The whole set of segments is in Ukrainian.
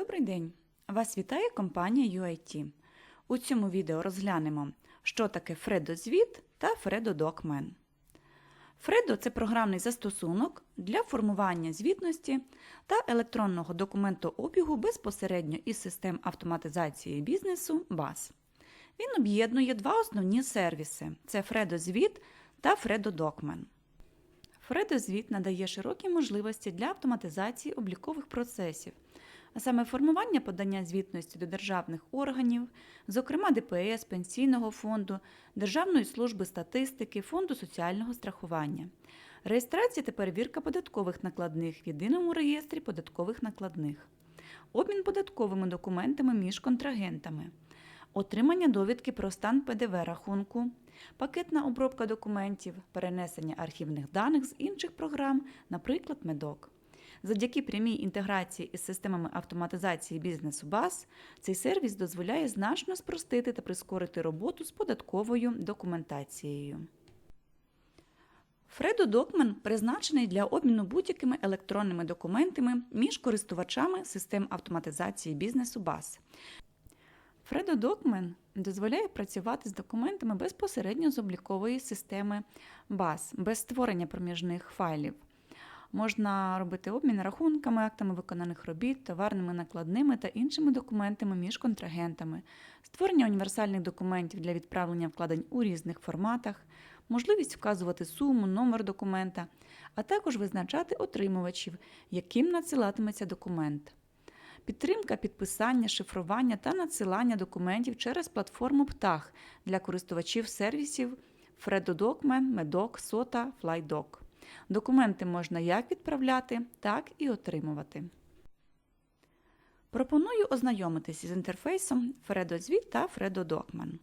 Добрий день! Вас вітає компанія UIT. У цьому відео розглянемо, що таке Фредо-звіт та Фредо-Докмен. Фредо це програмний застосунок для формування звітності та електронного документообігу безпосередньо із систем автоматизації бізнесу BAS. Він об'єднує два основні сервіси: це Фредо-звіт та Фредо-Докмен. Фредо-звіт надає широкі можливості для автоматизації облікових процесів, а саме формування подання звітності до державних органів, зокрема ДПС, Пенсійного фонду, Державної служби статистики, Фонду соціального страхування, реєстрація та перевірка податкових накладних в єдиному реєстрі податкових накладних, обмін податковими документами між контрагентами, отримання довідки про стан ПДВ рахунку, пакетна обробка документів, перенесення архівних даних з інших програм, наприклад, медок. Завдяки прямій інтеграції із системами автоматизації бізнесу BAS, цей сервіс дозволяє значно спростити та прискорити роботу з податковою документацією. Фредо Докмен призначений для обміну будь-якими електронними документами між користувачами систем автоматизації бізнесу BAS. Фредо Докмен дозволяє працювати з документами безпосередньо з облікової системи BAS, без створення проміжних файлів. Можна робити обмін рахунками, актами виконаних робіт, товарними накладними та іншими документами між контрагентами, створення універсальних документів для відправлення вкладень у різних форматах, можливість вказувати суму, номер документа, а також визначати отримувачів, яким надсилатиметься документ. Підтримка підписання, шифрування та надсилання документів через платформу Птах для користувачів сервісів FredoDocument, Medoc, SOTA, FlyDoc. Документи можна як відправляти, так і отримувати. Пропоную ознайомитись з інтерфейсом FredoZvit та FredoDocument.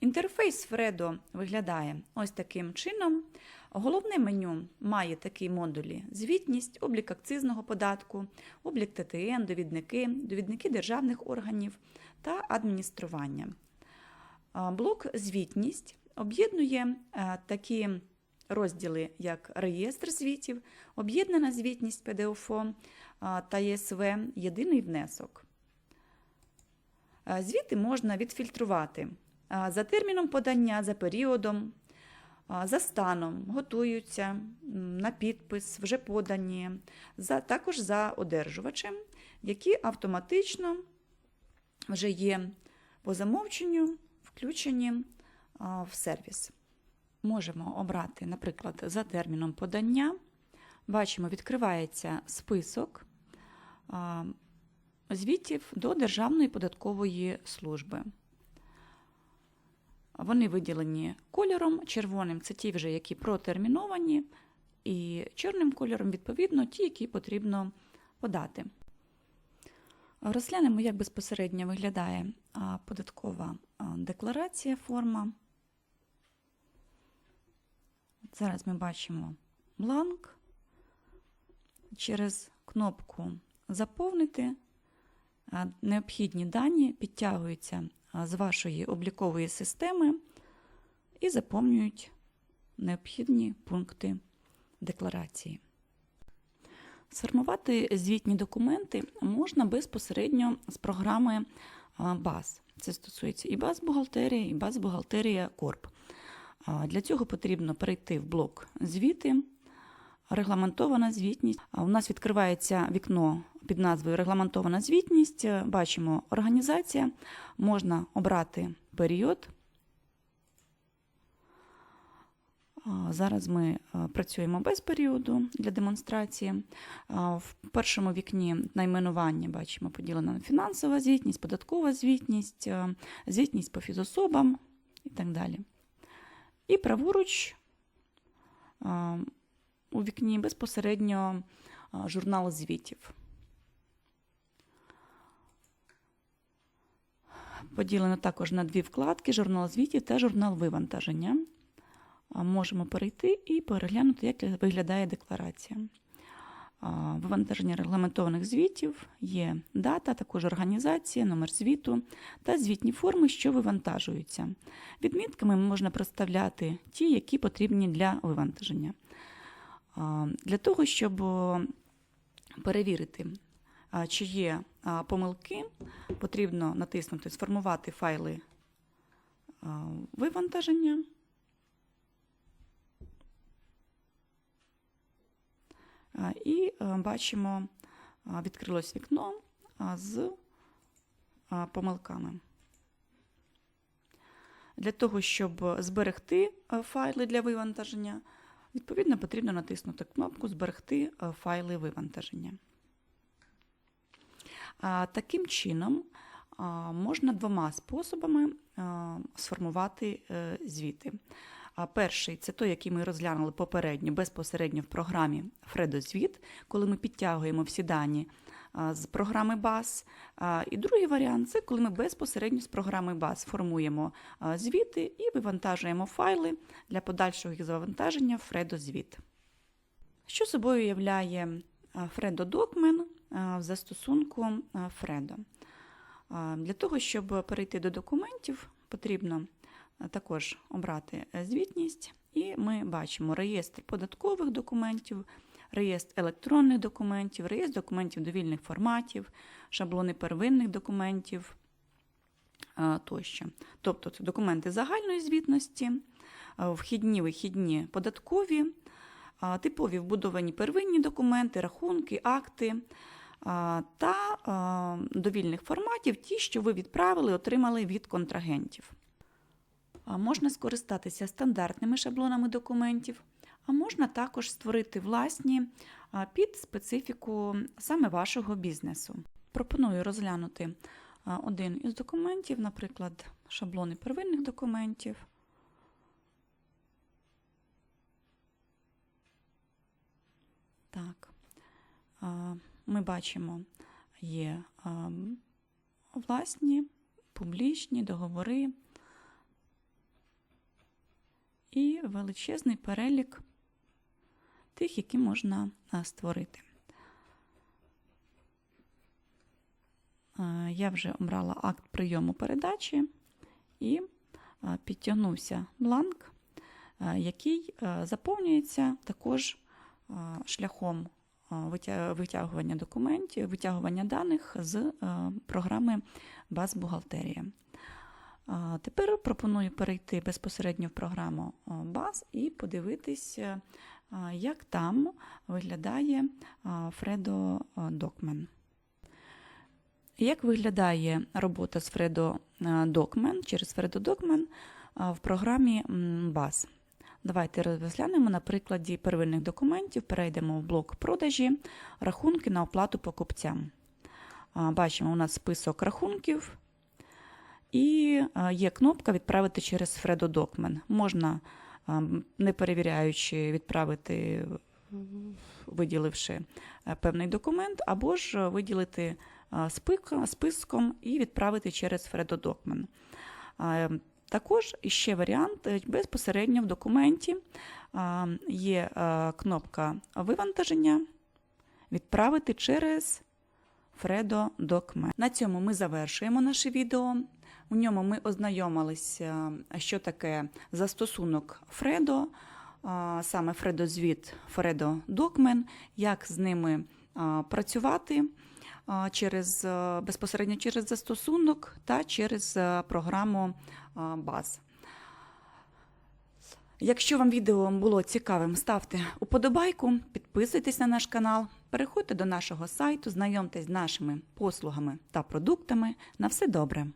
Інтерфейс Fredo виглядає ось таким чином. Головне меню має такі модулі: звітність, облік акцизного податку, облік ТТН, довідники, довідники державних органів та адміністрування. Блок Звітність об'єднує такі розділи, як реєстр звітів, об'єднана звітність ПДОФО та ЄСВ, єдиний внесок. Звіти можна відфільтрувати за терміном подання, за періодом, за станом, готуються на підпис, вже подані, за, також за одержувачем, які автоматично вже є по замовченню включені в сервіс. Можемо обрати, наприклад, за терміном подання. Бачимо, відкривається список звітів до Державної податкової служби. Вони виділені кольором, червоним це ті, вже, які протерміновані, і чорним кольором, відповідно, ті, які потрібно подати. Розглянемо, як безпосередньо виглядає податкова декларація форма. Зараз ми бачимо бланк. Через кнопку Заповнити необхідні дані підтягуються з вашої облікової системи і заповнюють необхідні пункти декларації. Сформувати звітні документи можна безпосередньо з програми BAS. Це стосується і баз бухгалтерії, і баз бухгалтерія Корп. Для цього потрібно перейти в блок звіти, регламентована звітність. У нас відкривається вікно під назвою Регламентована звітність. Бачимо організація, можна обрати період. Зараз ми працюємо без періоду для демонстрації. В першому вікні найменування бачимо поділена на фінансова звітність, податкова звітність, звітність по фізособам і так далі. І праворуч у вікні безпосередньо журнал звітів. Поділено також на дві вкладки: журнал звітів та журнал вивантаження. Можемо перейти і переглянути, як виглядає декларація. Вивантаження регламентованих звітів є дата, також організація, номер звіту та звітні форми, що вивантажуються. Відмітками можна проставляти ті, які потрібні для вивантаження. Для того, щоб перевірити чи є помилки, потрібно натиснути Сформувати файли вивантаження. І бачимо, відкрилось вікно з помилками. Для того, щоб зберегти файли для вивантаження, відповідно потрібно натиснути кнопку Зберегти файли вивантаження. Таким чином, можна двома способами сформувати е, звіти. А Перший це той, який ми розглянули попередньо безпосередньо в програмі Фредозвіт, коли ми підтягуємо всі дані з програми. А, І другий варіант це коли ми безпосередньо з програми BAS формуємо звіти і вивантажуємо файли для подальшого їх завантаження в Фредозвіт. Що собою являє Фредо Докмен в застосунку Фредо? Для того, щоб перейти до документів, потрібно також обрати е, звітність, і ми бачимо реєстр податкових документів, реєстр електронних документів, реєстр документів довільних форматів, шаблони первинних документів тощо. Тобто це документи загальної звітності, вхідні, вихідні податкові, типові вбудовані первинні документи, рахунки, акти. Та довільних форматів ті, що ви відправили, отримали від контрагентів. А Можна скористатися стандартними шаблонами документів, а можна також створити власні під специфіку саме вашого бізнесу. Пропоную розглянути один із документів, наприклад, шаблони первинних документів. Так, ми бачимо, є власні публічні договори і величезний перелік тих, які можна створити. Я вже обрала акт прийому передачі і підтягнувся бланк, який заповнюється також шляхом витягування документів, витягування даних з програми Баз бухгалтерія. Тепер пропоную перейти безпосередньо в програму BAS і подивитися, як там виглядає Fredo Document. Як виглядає робота з Fredo Document через Fredo Document а, в програмі BAS? Давайте розглянемо на прикладі первинних документів. Перейдемо в блок продажі, рахунки на оплату покупцям. Бачимо, у нас список рахунків. І е, є кнопка Відправити через Fredo Document. Можна, е, не перевіряючи, відправити, виділивши е, певний документ, або ж виділити списком і відправити через Fredo Document. Також ще варіант безпосередньо в документі є кнопка вивантаження, відправити через Fredo Document. На цьому ми завершуємо наше відео. У ньому ми ознайомилися, що таке застосунок Фредо, саме Фредозвіт, Фредо Докмен, як з ними працювати через, безпосередньо через застосунок та через програму баз. Якщо вам відео було цікавим, ставте уподобайку, підписуйтесь на наш канал, переходьте до нашого сайту, знайомтесь з нашими послугами та продуктами. На все добре!